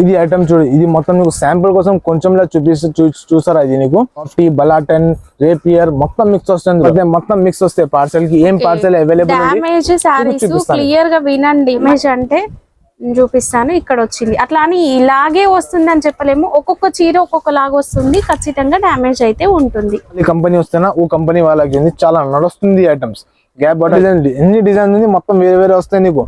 ఇది ఐటమ్ చూడు ఇది మొత్తం నీకు శాంపుల్ కోసం కొంచెంలా చూపిస్తూ చూ- చూసారా ఇది నీకు? కాఫీ బలాటన్ రేపియర్ మొత్తం మిక్స్ వస్తుంది అదే మొత్తం మిక్స్ వస్తాయి పార్సల్కి. ఏం పార్సల్ అవైలబుల్ డామేజ్. క్లియర్గా వినండి. డామేజ్ అంటే చూపిస్తాను ఇక్కడ వచ్చింది. అట్లా అని ఇలాగే వస్తుంది అని చెప్పలేము. ఒక్కొక్క చీర ఒక్కొక్క లాగా వస్తుంది. ఖచ్చితంగా డ్యామేజ్ అయితే ఉంటుంది. కంపెనీ వస్తేనా? ఓ కంపెనీ వాళ్ళకి ఉంది చాలా నడుస్తుంది ఐటమ్స్ గ్యాప్ బాటిల్ ఎన్ని డిజైన్ ఉంది? మొత్తం వేరే వేరే వస్తాయి నీకు.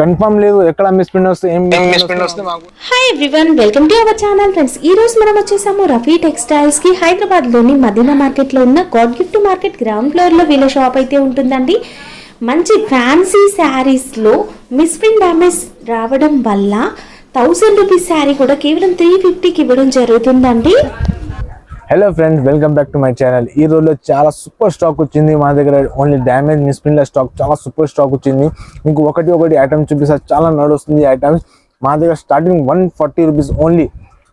కన్ఫర్మ్ లేదు ఎక్కడ మిస్ ప్రింట్ వస్తే ఏం మిస్ ప్రింట్ వస్తే మాకు hi everyone welcome to our channel friends ఈ రోజు మనం వచ్చేసాము రఫీ టెక్స్టైల్స్కి. హైదరాబాద్లోని మదీనా మార్కెట్లో ఉన్న గాడ్ గిఫ్ట్ మార్కెట్ గ్రౌండ్ ఫ్లోర్లో వీళ్ళ షాప్ అయితే ఉంటుందండి. మంచి ఫ్యాన్సీ శారీస్లో మిస్ప్రింట్ డ్యామేజ్ రావడం వల్ల థౌసండ్ రూపీస్ శారీ కూడా కేవలం త్రీ ఫిఫ్టీకి ఇవ్వడం జరుగుతుందండి. Hello friends welcome back to my channel ఈ రోజులో చాలా సూపర్ స్టాక్ వచ్చింది. మా దగ్గర ఓన్లీ డ్యామేజ్ మిస్ప్రింట్ స్టాక్ చాలా సూపర్ స్టాక్ వచ్చింది. మీకు ఒకటి ఒకటి ఐటమ్ చూపిస్తా. చాలా నడుస్తుంది ఐటమ్స్ మా దగ్గర starting one forty rupees only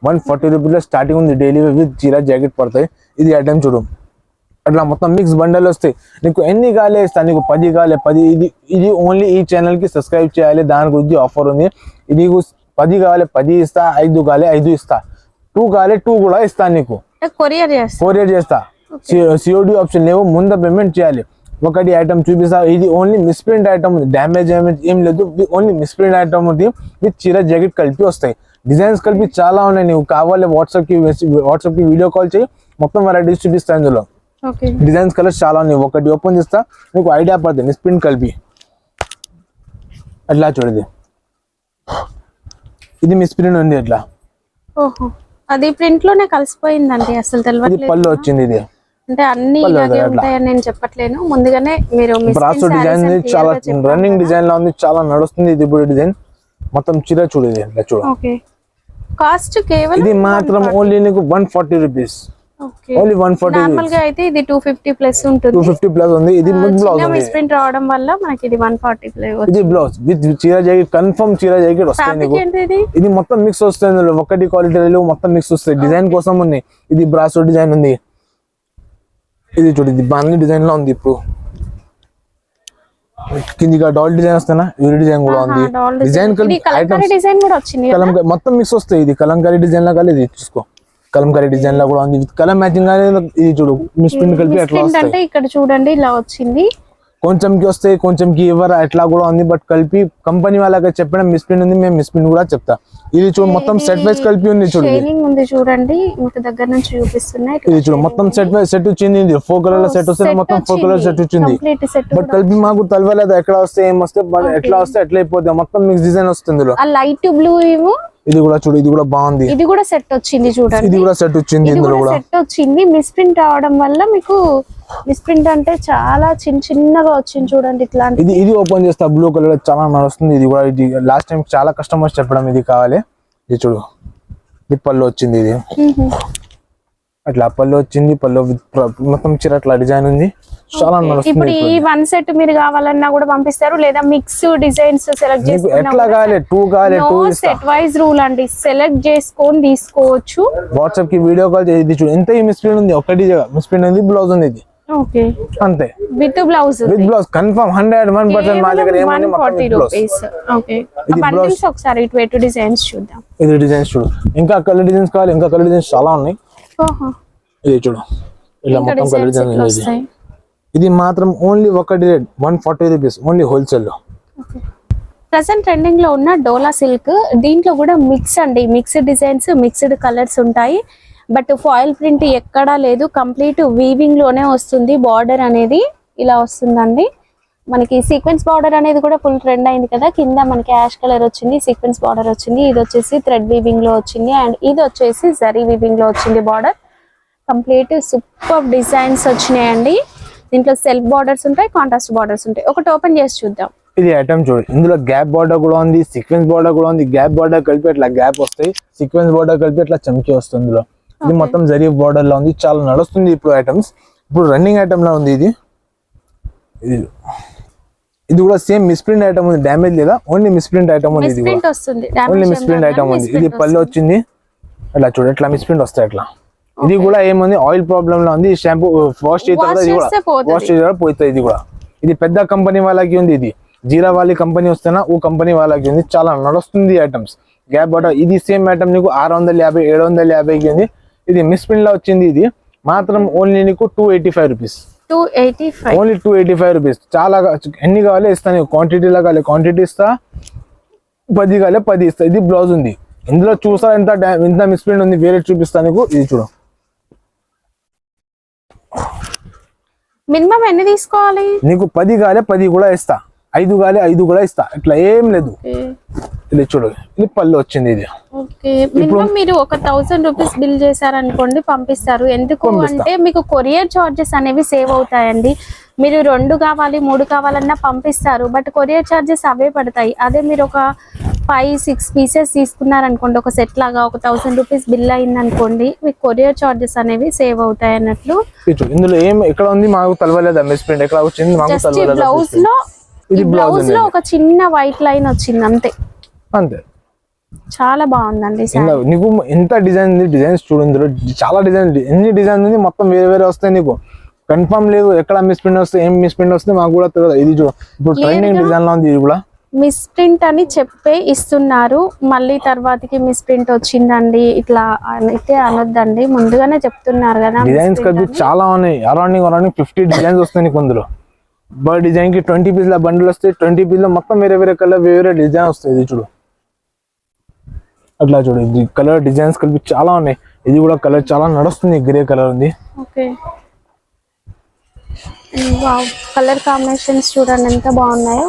one forty రూపీస్లో స్టార్టింగ్ ఉంది డైలీ విత్ జీరా జాకెట్ పడతాయి. ఇది ఐటమ్ చూడు. అట్లా మొత్తం మిక్స్ బండలు వస్తాయి. నీకు ఎన్ని కాలే ఇస్తా నీకు పది కాలే పది ఇది ఇది ఓన్లీ ఈ ఛానల్కి సబ్స్క్రైబ్ చేయాలి. దాని గురించి ఆఫర్ ఉంది. ఇది నీకు పది కావాలి పది ఇస్తా ఐదు కాలే ఐదు ఇస్తా. టూ కాలే టూ కూడా ఇస్తాను నీకు. కొరియర్ కొరియర్ చేస్తా. సిఓడి ఆప్షన్ లేవు ముందు పేమెంట్ చేయాలి. ఒకటి ఐటమ్ చూపిస్తా ఇది ఓన్లీ మిస్ప్రింట్ ఐటమ్ ఉంది డ్యామేజ్ ఏం లేదు ఓన్లీ మిస్ప్రింట్ ఐటమ్ ఉంది విత్ చీర జాకెట్ కలిపి వస్తాయి. డిజైన్స్ కలిపి చాలా ఉన్నాయి నీవు కావాలి వాట్సాప్కి వాట్సాప్కి వీడియో కాల్ చేయి మొత్తం వెరైటీస్ చూపిస్తా ఇందులో. డిజైన్స్ కలర్స్ చాలా ఉన్నాయి ఒకటి ఓపెన్ చేస్తా నీకు ఐడియా పడుతుంది మిస్ప్రింట్ కలిపి. అట్లా చూడది ఇది? మిస్ప్రింట్ ఉంది ఓహో. అది ప్రింట్లోనే కలిసిపోయిందండి అసలు ఇది తెలియట్లేదు పళ్ళు వచ్చింది ఇది. అంటే అన్ని ఇలాగే. ఉంటాయని నేను చెప్పట్లేను. ముందుగానే మీరు బ్రాసో డిజైన్ చాలా రన్నింగ్. డిజైన్ లా ఉంది చాలా నడుస్తుంది ఇది ఇప్పుడు డిజైన్. మొత్తం చీర చూడు ఇది చూడు. కాస్ట్ కేవలం ఇది మాత్రం ఓన్లీ నీకు one forty rupees only one forty నార్మల్గా అయితే ఇది టూ ఫిఫ్టీ ప్లస్ ఉంటుంది. టూ ఫిఫ్టీ ప్లస్ ఉంది. ఇది బ్లౌజ్ చిన్న ఉంది. మిస్ప్రింట్ రావడం వల్ల మనకి ఇది వన్ ఫార్టీ ఇది బ్లౌజ్ విత్ చీర జాకెట్ కన్ఫర్మ్ చీర జాకెట్ ఏంటి ఇది మొత్తం మిక్స్ వస్తుంది ఒకటి క్వాలిటీ మొత్తం మిక్స్ వస్తాయి. డిజైన్ కోసం ఉంది. ఇది బ్రాసో డిజైన్ ఉంది. ఇది చూడు ఇది బాగా డిజైన్లో ఉంది ఇప్పుడు. కిందిగా డాల్ డిజైన్ వస్తానా? ఇవి డిజైన్ కూడా ఉంది. డిజైన్ కలిపి మొత్తం మిక్స్ వస్తాయి. ఇది కలంకారీ డిజైన్ లా కలిపి చూసుకో. కలంకారీ డిజైన్ లా కూడా ఉంది. విత్ కలర్ మ్యాచింగ్ ఇది చూడు మిస్ ప్రింట్ కలిపి అట్లా అంటే ఇక్కడ చూడండి ఇలా వచ్చింది. కొంచెంకి వస్తాయి కొంచెంకి ఇవ్వరు అట్లా కూడా ఉంది బట్ కలిపి కంపెనీ వాళ్ళకి చెప్పిన మిస్ ప్రింట్ ఉంది మేము మిస్ ప్రింట్ కూడా చెప్తా. ఇది చూడు మొత్తం సెట్ వైస్ కలిపి ఉంది చూడు ఉంది చూడండి మీకు దగ్గర నుంచి చూపిస్తున్నాయి. ఇది చూడు మొత్తం సెట్ వైస్ సెట్ వచ్చింది ఇది. ఫోర్ కలర్ సెట్ వస్తే మొత్తం ఫోర్ కలర్ సెట్ వచ్చింది. బట్ కలిపి మాకు తెలవలేదు ఎక్కడ వస్తే ఏం వస్తే ఎట్లా వస్తే ఎట్లా అయిపోతాయి మొత్తం మిక్స్ డిజైన్ వస్తుంది లైట్ బ్లూ ఏమో ఇది కూడా చూడు ఇది కూడా బాగుంది. ఇది కూడా సెట్ వచ్చింది చూడండి. ఇది కూడా సెట్ వచ్చింది ఇది ఇందులో కూడా కూడా. సెట్ వచ్చింది. మిస్ప్రింట్ రావడం వల్ల మీకు మిస్ప్రింట్ అంటే చాలా చిన్న చిన్నగా వచ్చింది చూడండి ఇట్లాంటి ఇది ఇది ఓపెన్ చేస్తా బ్లూ కలర్ చాలా నడుస్తుంది. ఇది కూడా ఇది లాస్ట్ టైం చాలా కస్టమర్స్ చెప్పడం ఇది కావాలి. ఇది చూడు. ఇది పళ్ళు వచ్చింది ఇది. అట్లా పళ్ళు వచ్చింది. పళ్ళు మొత్తం చీర అట్లా డిజైన్ ఉంది. చాలా ఇప్పుడు ఈ వన్ సెట్ మీరు కావాలన్నా కూడా పంపిస్తారు. లేదా మిక్స్ డిజైన్స్ సెలెక్ట్ నీకు ఎట్లా కావాలి? టూ కావాలి నో టూ ఇస్తా. సెట్ వైజ్ రూల్ అండి. సెలెక్ట్ చేసుకొని తీసుకోవచ్చు. వాట్సాప్కి వీడియో కాల్ చేసి చూడు. ఎంత మిస్ప్రింట్ ఉంది? ఒకటి మిస్ప్రింట్ ఉంది బ్లౌజ్ ఉంది ఇది. ఓకే అంతే. With blouse with blouse confirm hundred one percent మా దగ్గర ఏమైంది? ఫార్టీ రూపీస్ ఓకే బండిల్స్ ఒకసారి ఇటు ఎటు డిజైన్స్ చూద్దాం. ఇది డిజైన్స్ చూడు. ఇంకా కలర్ డిజైన్స్ కావాలి ఇంకా కలర్ డిజైన్స్ చాలా ఉన్నాయి. ఓహో. ఇది చూడు. ఇలా మొత్తం కలర్ డిజైన్స్ ఇది మాత్రం ఓన్లీ ఒకటి rate one forty rupees only హోల్సేల్లో. ప్రజెంట్ ట్రెండింగ్లో ఉన్న డోలా సిల్క్ దీంట్లో కూడా మిక్స్ అండి. మిక్స్డ్ డిజైన్స్ మిక్స్డ్ కలర్స్ ఉంటాయి. బట్ ఫాయిల్ ప్రింట్ ఎక్కడా లేదు. కంప్లీట్ వీవింగ్లోనే వస్తుంది. బార్డర్ అనేది ఇలా వస్తుందండి. మనకి సీక్వెన్స్ బార్డర్ అనేది కూడా ఫుల్ ట్రెండ్ అయింది కదా. కింద మనకి యాష్ కలర్ వచ్చింది సీక్వెన్స్ బార్డర్ వచ్చింది. ఇది వచ్చేసి థ్రెడ్ వీవింగ్లో వచ్చింది అండ్ ఇది వచ్చేసి జరీ వీవింగ్లో వచ్చింది బార్డర్ కంప్లీట్ సూపర్ డిజైన్స్ వచ్చినాయండి. దీంట్లో సెల్ఫ్ బార్డర్స్ ఉంటాయి కాంట్రాస్ట్ బార్డర్స్ ఉంటాయి. ఒకటి ఓపెన్ చేసి చూద్దాం. ఇది ఐటమ్ చూడు. ఇందులో గ్యాప్ బార్డర్ కూడా ఉంది సీక్వెన్స్ బార్డర్ కూడా ఉంది. గ్యాప్ బార్డర్ కలిపి అట్లా గ్యాప్ వస్తాయి సీక్వెన్స్ బార్డర్ కలిపి అట్లా చమ్కి వస్తుంది ఇందులో. ఇది మొత్తం జరీ బార్డర్లో ఉంది. చాలా నడుస్తుంది ఇప్పుడు ఐటమ్స్ ఇప్పుడు రన్నింగ్ ఐటమ్లో ఉంది ఇది. ఇది ఇది కూడా సేమ్ మిస్ప్రింట్ ఐటమ్ ఉంది. డ్యామేజ్ లేదా? ఓన్లీ మిస్ప్రింట్ ఐటమ్ ఉంది ఇది ఓన్లీ మిస్ప్రింట్ ఐటమ్ ఉంది. ఇది పళ్ళు వచ్చింది. అట్లా చూడు ఎట్లా మిస్ప్రింట్ వస్తాయి అట్లా. ఇది కూడా ఏముంది? ఆయిల్ ప్రాబ్లమ్లో ఉంది. షాంపూ వాష్ చేస్తే కూడా ఇది కూడా. వాష్ చేస్తే కూడా పోతుంది ఇది కూడా. ఇది పెద్ద కంపెనీ వాళ్ళకి ఉంది ఇది. జీరా వాళ్ళ కంపెనీ వస్తేనా? ఓ కంపెనీ వాళ్ళకి ఉంది. చాలా నడుస్తుంది ఐటమ్స్ గ్యాప్ బాటమ్ ఇది సేమ్ ఐటమ్ నీకు ఆరు వందల యాభై ఏడు వందల యాభైకి ఉంది. ఇది మిస్ ప్రింట్లో వచ్చింది ఇది. మాత్రం ఓన్లీ నీకు two eighty five rupees two eighty five only two eighty five rupees చాలా ఎన్ని కావాలి ఇస్తాను నీకు. క్వాంటిటీలో కావాలి. క్వాంటిటీ ఇస్తా. పది కావాలి పది ఇస్తా. ఇది బ్లౌజ్ ఉంది. ఇందులో చూసా ఎంత ఎంత మిస్ ప్రింట్ ఉంది వేరే చూపిస్తాను నీకు. ఇది చూడు. మినిమం ఎన్ని తీసుకోవాలి? నీకు పది కాలే పది కూడా ఇస్తా. ఐదు కాలే ఐదు కూడా ఇస్తా. ఇట్లా ఏం లేదు. ఇది చూడు ఇది పళ్ళు వచ్చింది ఇది. మినిమం మీరు ఒక థౌసండ్ రూపీస్ బిల్ చేశారనుకోండి పంపిస్తారు. ఎందుకు. అంటే మీకు కొరియర్ చార్జెస్ అనేవి సేవ్ అవుతాయండి. మీరు రెండు కావాలి మూడు కావాలన్నా పంపిస్తారు. బట్ కొరియర్ చార్జెస్ అవే పడతాయి. అదే మీరు ఒక ఫైవ్ సిక్స్ పీసెస్ తీసుకున్నారనుకోండి ఒక సెట్ లాగా ఒక థౌసండ్ రూపీస్ బిల్ అయిందనుకోండి మీకు కొరియర్ చార్జెస్ అనేవి సేవ్ అవుతాయి అన్నట్లు. ఇందులో ఏం ఎక్కడ ఉంది? మాకు తెలవలేదా ప్రింట్? ఎక్కడ వచ్చింది? బ్లౌజ్లో ఇది బ్లౌజ్లో. ఒక చిన్న వైట్ లైన్ వచ్చింది అంతే. అంతే. చాలా బాగుందండి నీకు ఎంత డిజైన్ ఉంది డిజైన్స్ చూడు ఇందులో. చాలా డిజైన్ ఎన్ని డిజైన్ ఉంది? మొత్తం వేరే వేరే వస్తాయి నీకు. కన్ఫర్మ్ లేదు ఎక్కడ మిస్ ప్రింట్ వస్తే ఏం మిస్ ప్రింట్ వస్తే మాకు కూడా తెలియదు. ఇది ఇప్పుడు ట్రెండింగ్ డిజైన్లో ఉంది ఇది కూడా. మిస్ ప్రింట్ అని చెప్పే ఇస్తున్నారు. మళ్ళీ తర్వాతకి మిస్ ప్రింట్ వచ్చిందండి. ఇట్లా అయితే అనొద్దండి. ముందుగానే చెప్తున్నారు కదా డిజైన్స్. చాలా ఉన్నాయి. అరౌండింగ్ అరౌండింగ్ ఫిఫ్టీ డిజైన్స్ వస్తాయి నీకు అందులో బర్డ్ డిజైన్కి ట్వంటీ పీస్ల బండిల్ వస్తాయి. ట్వంటీ పీస్లో మొత్తం వేరే వేరే కలర్ వేరే వేరే డిజైన్ వస్తాయి. ఇది చూడు. అట్లా చూడు. ఇది కలర్ డిజైన్స్ కలిపి చాలా ఉన్నాయి. ఇది కూడా కలర్ చాలా నడుస్తుంది. గ్రే కలర్ ఉంది. కలర్ కాంబినేషన్స్ చూడండి ఎంత బాగున్నాయో.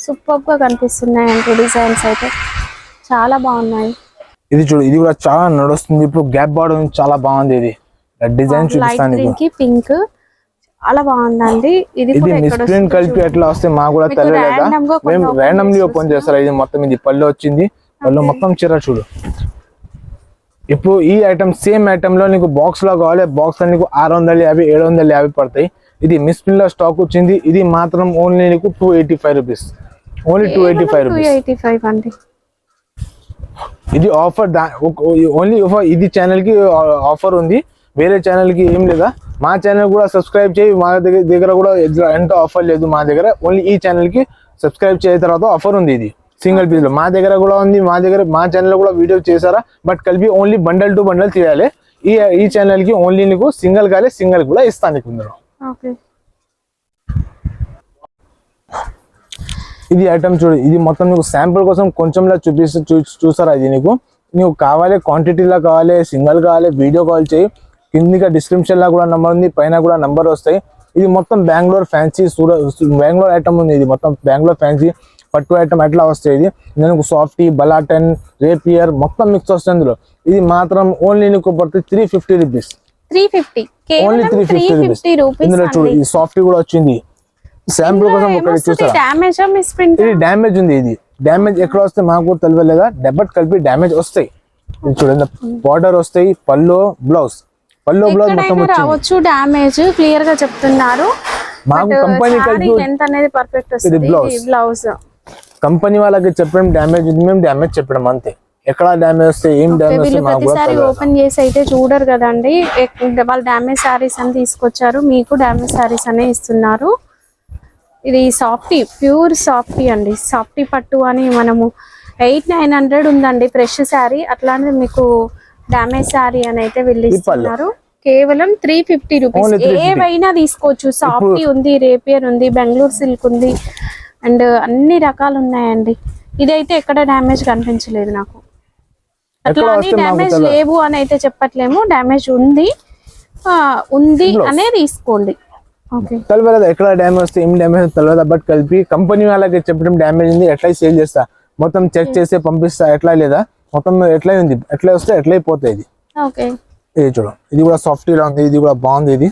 సూపర్గా కనిపిస్తున్నాయండి డిజైన్స్ అయితే. చాలా బాగున్నాయి. ఇది చూడు. ఇది కూడా చాలా నడుస్తుంది. ఇప్పుడు గ్యాప్ బార్డర్ చాలా బాగుంది ఇది. డిజైన్ చూపిస్తాను పింక్. చాలా బాగుందండి. ఇది మిస్ప్రింట్ కలిపి. ఎట్లా వస్తే మాకు కూడా తెలియలేదా? మేము ర్యాండమ్లీ ఓపెన్ చేస్తారు? ఇది మొత్తం ఇది పళ్ళు వచ్చింది. పళ్ళు మొత్తం చీర చూడు. ఇప్పుడు ఈ ఐటమ్ సేమ్ ఐటమ్లో నీకు బాక్స్లో కావాలి. బాక్స్లో నీకు ఆరు వందల యాభై ఏడు వందల యాభై పడతాయి. ఇది మిస్ప్రింట్లో స్టాక్ వచ్చింది. ఇది మాత్రం ఓన్లీ నీకు two eighty five rupees only two eighty five rupees అండి. ఇది ఆఫర్ ఓన్లీ ఇది ఛానల్కి ఆఫర్ ఉంది. వేరే ఛానల్కి ఏం లేదా? మా ఛానల్ కూడా సబ్స్క్రైబ్ చేయి మా దగ్గర దగ్గర కూడా ఎంత ఆఫర్ లేదు మా దగ్గర. ఓన్లీ ఈ ఛానల్కి సబ్స్క్రైబ్ చేసిన తర్వాత ఆఫర్ ఉంది ఇది. సింగిల్ పీస్లో. మా దగ్గర కూడా ఉంది మా దగ్గర మా ఛానల్ కూడా వీడియో చేశారా? బట్ కలిపి ఓన్లీ బండల్ టు బండల్ చేయాలి ఈ ఈ ఛానల్కి ఓన్లీ నీకు సింగిల్ కాలే సింగిల్ కూడా ఇస్తాను నీకు ఇందులో. ఇది ఐటమ్ చూడు. ఇది మొత్తం నీకు శాంపుల్ కోసం కొంచెంలా చూపిస్తూ చూ చూసారా ఇది నీకు? నీకు కావాలి క్వాంటిటీలో కావాలి సింగిల్ కావాలి వీడియో కాల్ చేయి. కిందిగా డిస్క్రిప్షన్లో కూడా నంబర్ ఉంది పైన కూడా నంబర్ వస్తాయి. ఇది మొత్తం బెంగళూరు ఫ్యాన్సీ సూరత్ బెంగళూరు ఐటమ్ ఉంది ఇది మొత్తం బెంగళూరు ఫ్యాన్సీ పట్టు ఐటమ్ ఎట్లా వస్తాయి ఇది? నీకు సాఫ్టీ బలాటన్ రేపియర్ మొత్తం మిక్స్ వస్తుంది ఇందులో. ఇది మాత్రం ఓన్లీ నీకు పడుతుంది three fifty rupees three fifty only three fifty rupees ఇందులో చూడు ఈ సాఫ్టీ కూడా వచ్చింది. శాంపుల్ కోసం ఒకటి చూసారా ఇది డ్యామేజ్ ఉంది ఇది. డ్యామేజ్ ఎక్కడ వస్తే మాకు కూడా తెలియలేదా డెబట్ కలిపి డ్యామేజ్ వస్తాయి. చూడండి బార్డర్ వస్తాయి పళ్ళు బ్లౌజ్ పళ్ళు బ్లౌజ్ మొత్తం రావచ్చు డ్యామేజ్ క్లియర్గా చెప్తున్నారు. మాకు కంపెనీ లెంత్ అనేది పర్ఫెక్ట్ వస్తుంది. బ్లౌజ్ కంపెనీ వాళ్ళకి చెప్పడం డ్యామేజ్ ఉంది మేము డ్యామేజ్ చెప్పడం అంతే. ఎక్కడ డ్యామేజ్ వస్తే ఏం ప్రతిసారి తెలియదు ఓపెన్ చేసి అయితే చూడరు కదండి. వాళ్ళు డ్యామేజ్ శారీస్ అని తీసుకొచ్చారు మీకు డ్యామేజ్ శారీస్ అనే ఇస్తున్నారు. ఇది సాఫ్టీ ప్యూర్ సాఫ్టీ అండి. సాఫ్టీ పట్టు అని మనము ఎయిట్ నైన్ హండ్రెడ్ ఉందండి ఫ్రెష్ శారీ అట్లాంటిది మీకు డ్యామేజ్ శారీ అని అయితే వీళ్ళు ఈ పళ్ళు. ఇస్తున్నారు కేవలం త్రీ ఫిఫ్టీ రూపీస్ Only 350. ఏవైనా తీసుకోవచ్చు. సాఫ్టీ ఉంది రేపియర్ ఉంది బెంగళూరు సిల్క్ ఉంది. అండ్ అన్ని రకాలు ఉన్నాయండి. ఇదైతే ఎక్కడ డ్యామేజ్ కనిపించలేదు నాకు. అట్లా అని డ్యామేజ్. లేవు అని అయితే చెప్పట్లేము. డ్యామేజ్ ఉంది. ఉంది. అనే తీసుకోండి. తెలియదు ఎక్కడ డ్యామేజ్ వస్తే ఏం డ్యామేజ్ తెలియదు బట్ కలిపి కంపెనీ వాళ్ళకి చెప్పడం డ్యామేజ్ ఉంది. ఎట్లా సేల్ చేస్తా? మొత్తం చెక్ చేసి పంపిస్తా. ఎట్లా లేదా? మొత్తం ఎట్లా ఉంది ఎట్లా వస్తే ఎట్లా అయిపోతాయి ఇది. ఓకే. ఇది చూడు. ఇది కూడా సాఫ్టీగా ఉంది. ఇది కూడా బాగుంది ఇది.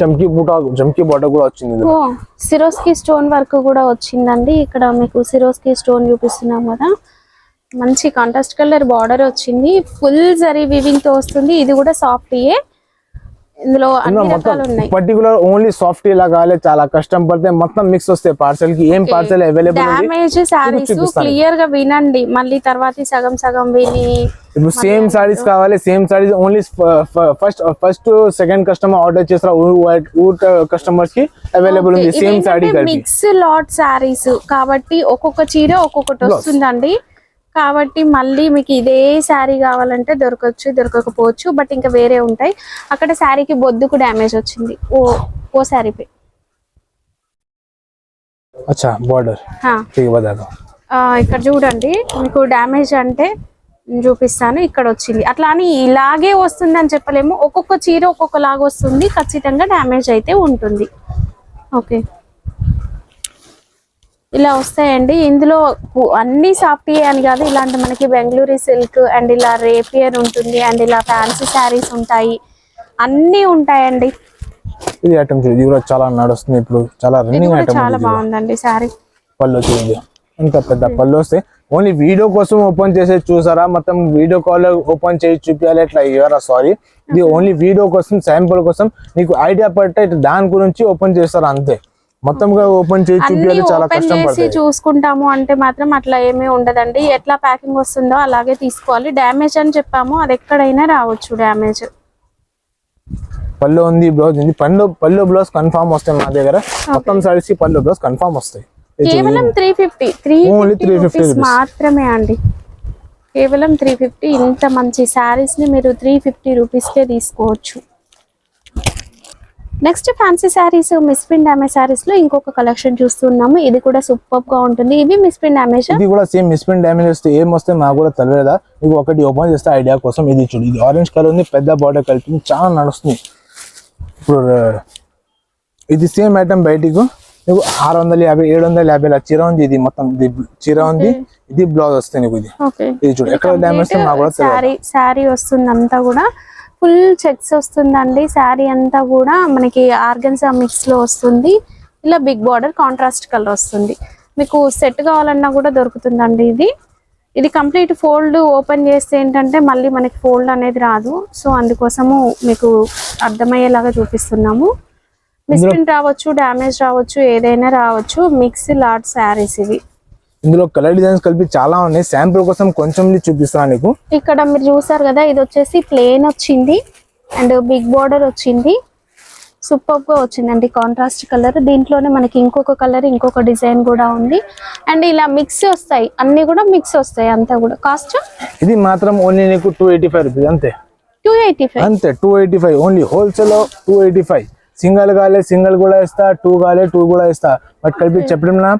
చమ్కీ బూట చమ్కీ బూట కూడా వచ్చింది సిరోస్కి స్టోన్ వర్క్ కూడా వచ్చిందండి. ఇక్కడ మీకు సిరోస్కి స్టోన్ చూపిస్తున్నాం కదా. మంచి కాంట్రాస్ట్ కలర్ బార్డర్ వచ్చింది. ఫుల్ జరీ వీవింగ్తో వస్తుంది. ఇది కూడా సాఫ్టీయే ఇందులో ఇందులో పర్టికులర్ ఓన్లీ సాఫ్టీ లా కావాలి చాలా కష్టం పడితే మొత్తం మిక్స్ వస్తాయి పార్సల్కి. ఏం పార్సల్ అవైలబుల్. క్లియర్గా వినండి. మళ్ళీ తర్వాత సగం సగం విని ఇప్పుడు సేమ్ సారీస్ కావాలి same saris only first first second customer order చేసిన ఊర్ కస్టమర్స్కి అవైలబుల్ ఉంది. Same sari mix lot saris కాబట్టి ఒక్కొక్క చీర ఒక్కొక్కటి వస్తుందండి. కాబట్టి మళ్ళీ మీకు ఇదే శారీ కావాలంటే దొరకచ్చు దొరకకపోవచ్చు బట్ ఇంకా వేరే ఉంటాయి. అక్కడ శారీకి బొద్దుకు డ్యామేజ్ వచ్చింది. ఓ ఓ శారీ బోర్డర్. ఇక్కడ చూడండి మీకు డ్యామేజ్ అంటే చూపిస్తాను ఇక్కడ వచ్చింది. అట్లా అని ఇలాగే వస్తుంది అని చెప్పలేము. ఒక్కొక్క చీర ఒక్కొక్కలాగా వస్తుంది ఖచ్చితంగా డ్యామేజ్ అయితే ఉంటుంది. ఓకే. ఇలా వస్తాయండి. ఇందులో అన్ని సాఫ్ట్ అని కాదు ఇలాంటి మనకి బెంగళూరు సిల్క్ అండ్ ఇలా రేపియర్ ఉంటుంది అండ్ ఇలా ఫ్యాన్సీ శారీస్ ఉంటాయి. అన్నీ ఉంటాయండి. ఇది ఐటమ్ ఇది కూడా చాలా నడుస్తుంది ఇప్పుడు. చాలా రన్నింగ్ ఐటమ్ చాలా బాగుందండి శారీ. పళ్ళు చూడండి ఇంత పెద్ద పళ్ళు వస్తే ఓన్లీ వీడియో కోసం ఓపెన్ చేసి చూసారా? మొత్తం వీడియో కాల్ ఓపెన్ చేసి చూపించాలి. ఇట్లా ఇవ్వరా? సారీ. ఇది ఓన్లీ వీడియో కోసం శాంపుల్ కోసం నీకు ఐడియా పడితే దాని గురించి ఓపెన్ చేస్తారు అంతే. మొత్తంగా ఓపెన్ చేసి చూపించాలి చాలా కష్టం చేసి చూసుకుంటాము అంటే మాత్రం అట్లా ఏమీ ఉండదండి. ఎట్లా ప్యాకింగ్ వస్తుందో అలాగే తీసుకోవాలి. డ్యామేజ్ అని చెప్పాము అది ఎక్కడైనా రావచ్చు డ్యామేజ్. పళ్ళు ఉంది బ్లౌజ్ ఉంది. పళ్ళు పళ్ళు బ్లౌజ్ కన్ఫామ్ వస్తాయి మా దగ్గర. మొత్తం సారీస్ పళ్ళు బ్లౌజ్ కన్ఫామ్ వస్తాయి. కేవలం three fifty three Only fifty 350 rupees rupees. మాత్రమే అండి. కేవలం త్రీ ఫిఫ్టీ ఇంత మంచి శారీస్ని మీరు త్రీ ఫిఫ్టీ రూపీస్కే తీసుకోవచ్చు. Next fancy saris misprint damage శారీస్లో ఇంకొక కలెక్షన్ చూస్తున్నాము. ఇది కూడా సూపర్గా ఉంటుంది. ఇవి మిస్పిన్ డ్యామేజ్? ఇది కూడా సేమ్ మిస్ప్రింట్ డ్యామేజ్ వస్తే ఏం వస్తే మాకు కూడా తెలియదా? మీకు ఒకటి ఓపెన్ చేస్తే ఐడియా కోసం ఇది చూడు. ఇది ఆరెంజ్ కలర్ ఉంది పెద్ద బార్డర్ కలిపి చాలా నడుస్తుంది ఇప్పుడు ఇది సేమ్ ఐటమ్ బయటికి. నీకు ఆరు వందల యాభై ఏడు వందల యాభై చీర ఉంది ఇది మొత్తం ఇది చీర ఉంది ఇది బ్లౌజ్ వస్తుంది నీకు ఇది. ఇది చూడు. ఎక్కడ వస్తే మాకు కూడా శారీ వస్తుంది అంతా కూడా ఫుల్ చెక్స్ వస్తుందండి. శారీ అంతా కూడా మనకి ఆర్గన్సా మిక్స్లో వస్తుంది. ఇలా బిగ్ బార్డర్ కాంట్రాస్ట్ కలర్ వస్తుంది. మీకు సెట్ కావాలన్నా కూడా దొరుకుతుందండి ఇది. ఇది కంప్లీట్ ఫోల్డ్ ఓపెన్ చేస్తే ఏంటంటే మళ్ళీ మనకి ఫోల్డ్ అనేది రాదు. సో అందుకోసము మీకు అర్థమయ్యేలాగా చూపిస్తున్నాము. మిస్ప్రింట్ రావచ్చు డ్యామేజ్ రావచ్చు ఏదైనా రావచ్చు. మిక్స్ లాట్ శారీస్ ఇవి. ఇందులో కలర్ డిజైన్స్ కలిపి చాలా ఉన్నాయి. శాంపుల్ కోసం కొంచెం చూపిస్తాను నీకు. ఇక్కడ మీరు చూసారు కదా ఇది వచ్చేసి ప్లేన్ వచ్చింది. అండ్ బిగ్ బార్డర్ వచ్చింది. సూపర్గా వచ్చిందండి కాంట్రాస్ట్ కలర్ దీంట్లోనే మనకి ఇంకొక కలర్ ఇంకొక డిజైన్ కూడా ఉంది. అండ్ ఇలా మిక్స్ వస్తాయి. అన్ని కూడా మిక్స్ వస్తాయి అంతా కూడా. కాస్ట్ ఇది మాత్రం ఓన్లీ నీకు టూ ఎయిటీ ఫైవ్ రూపీస్ అంతే. టూ ఎయిటీ ఫైవ్ అంతే two eighty five only wholesale two eighty five single కాలే సింగల్ కూడా ఇస్తా టూ కాలే టూ కూడా ఇస్తా. బట్ కలిపి చెప్పడం నా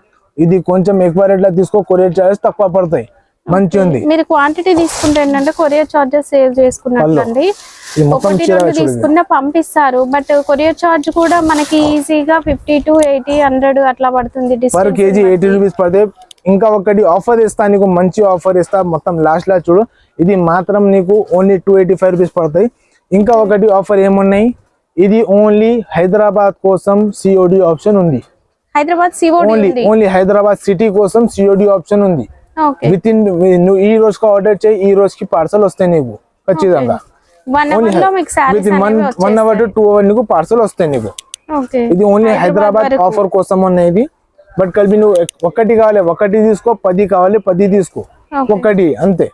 ఇది కొంచెం ఎక్కువ రేట్లో తీసుకో కొరియర్ చార్జెస్ తక్కువ పడతాయి. మంచి ఉంది. మీరు క్వాంటిటీ తీసుకుంటే ఏంటంటే కొరియర్ చార్జెస్ సేవ్ చేసుకున్నట్లు అండి. ఇది మొత్తం ఒకటి రెండు తీసుకున్న పంపిస్తారు. బట్ కొరియర్ చార్జ్ కూడా మనకి ఈజీగా ఫిఫ్టీ టు ఎయిటీ హండ్రెడ్ అట్లా పడుతుంది పర్ కేజీ ఎయిటీ రూపీస్ పడితే ఇంకా ఒకటి ఆఫర్ ఇస్తా నీకు మంచి ఆఫర్ ఇస్తా. మొత్తం లాస్ట్ లా చూడు. ఇది మాత్రం నీకు only two eighty five rupees పడతాయి. ఇంకా ఒకటి ఆఫర్ ఏమున్నాయి? ఇది ఓన్లీ హైదరాబాద్ కోసం సిఓడి ఆప్షన్ ఉంది. హైదరాబాద్ సిఓడి ఓన్లీ ఉంది. ఓన్లీ హైదరాబాద్ సిటీ కోసం సిఓడి ఆప్షన్ ఉంది. ఓకే విత్ ఇన్ నువ్వు ఈ రోజుకి ఆర్డర్ చేయి ఈ రోజుకి పార్సల్ వస్తాయి నీకు ఖచ్చితంగా. వన్ ఓన్లీ అవర్లో మీకు with saris in one one hour to two hour నీకు పార్సల్ వస్తాయి నీకు. ఓకే ఇది ఓన్లీ హైదరాబాద్ వరకు. ఆఫర్ కోసం ఉన్నది బట్ కలిపి నువ్వు ఎక్- ఒకటి కావాలి ఒకటి తీసుకో పది కావాలి పది తీసుకో. Okay. ఒకటి అంతే.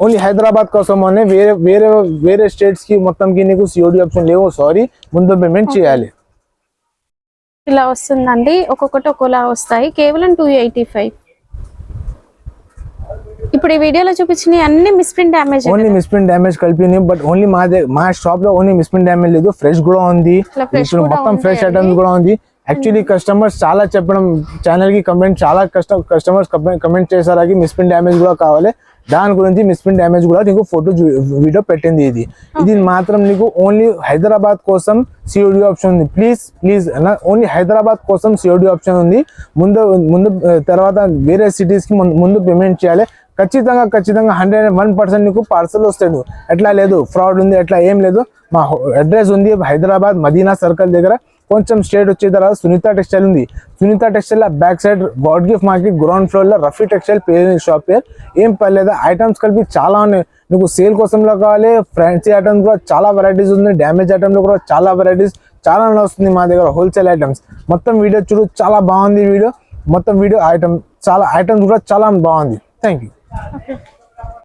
ఓన్లీ హైదరాబాద్ కోసం ఉన్నాయి వేరే వేరే వేరే స్టేట్స్కి మొత్తంకి నీకు సిఓడి ఆప్షన్ లేవు. సారీ ముందు పేమెంట్ చేయాలి. ఇలా వస్తుందండి. ఒక్కొక్కటి ఒక్కోలా వస్తాయి. కేవలం టూ ఎయిటీ ఫైవ్ ఇప్పుడు ఈ వీడియోలో చూపించిన అన్ని misprint damage only misprint damage కలిపి బట్ ఓన్లీ మా మా షాప్లో ఓన్లీ మిస్ప్రింట్ డ్యామేజ్ లేదు. ఫ్రెష్ కూడా ఉంది. మొత్తం ఫ్రెష్. ఐటమ్స్ కూడా ఉంది. యాక్చువల్లీ కస్టమర్స్ చాలా చెప్పడం ఛానల్కి కమెంట్ చాలా కష్టం కస్టమర్స్ కమెంట్ చేశారు మిస్ప్రింట్ డ్యామేజ్ కూడా కావాలి. దాని గురించి మిస్ప్రింట్ డ్యామేజ్ కూడా నీకు ఫోటో వీడియో పెట్టింది ఇది. ఇది మాత్రం నీకు ఓన్లీ హైదరాబాద్ కోసం సిఓడి ఆప్షన్ ఉంది. ప్లీజ్ ప్లీజ్ ఓన్లీ హైదరాబాద్ కోసం సిఓడి ఆప్షన్ ఉంది. ముందు ముందు తర్వాత వేరే సిటీస్కి ముందు- ముందు పేమెంట్ చేయాలి. ఖచ్చితంగా ఖచ్చితంగా హండ్రెడ్ వన్ పర్సెంట్ నీకు పార్సల్ వస్తాడు ఎట్లా లేదు? ఫ్రాడ్ ఉంది ఎట్లా ఏం లేదు. మా అడ్రస్ ఉంది హైదరాబాద్ మదీనా సర్కిల్ దగ్గర. కొంచెం స్టేట్ వచ్చే తర్వాత సునీత టెక్స్టైల్ ఉంది. Sunitha textile back side god gift market ground ఫ్లోర్లో రఫీ టెక్స్టైల్ పేరు షాప్ పేరు. ఏం పర్లేదు? ఐటమ్స్ కలిపి చాలా ఉన్నాయి. నీకు సేల్ కోసంలో కావాలి ఫ్యాన్సీ ఐటమ్స్ కూడా చాలా వెరైటీస్ ఉంది డ్యామేజ్ ఐటమ్లో కూడా చాలా వెరైటీస్ చాలా వస్తుంది మా దగ్గర హోల్సేల్ ఐటమ్స్ మొత్తం వీడియో చూడు చాలా బాగుంది వీడియో మొత్తం వీడియో ఐటమ్ చాలా ఐటమ్స్ కూడా చాలా బాగుంది. Thank you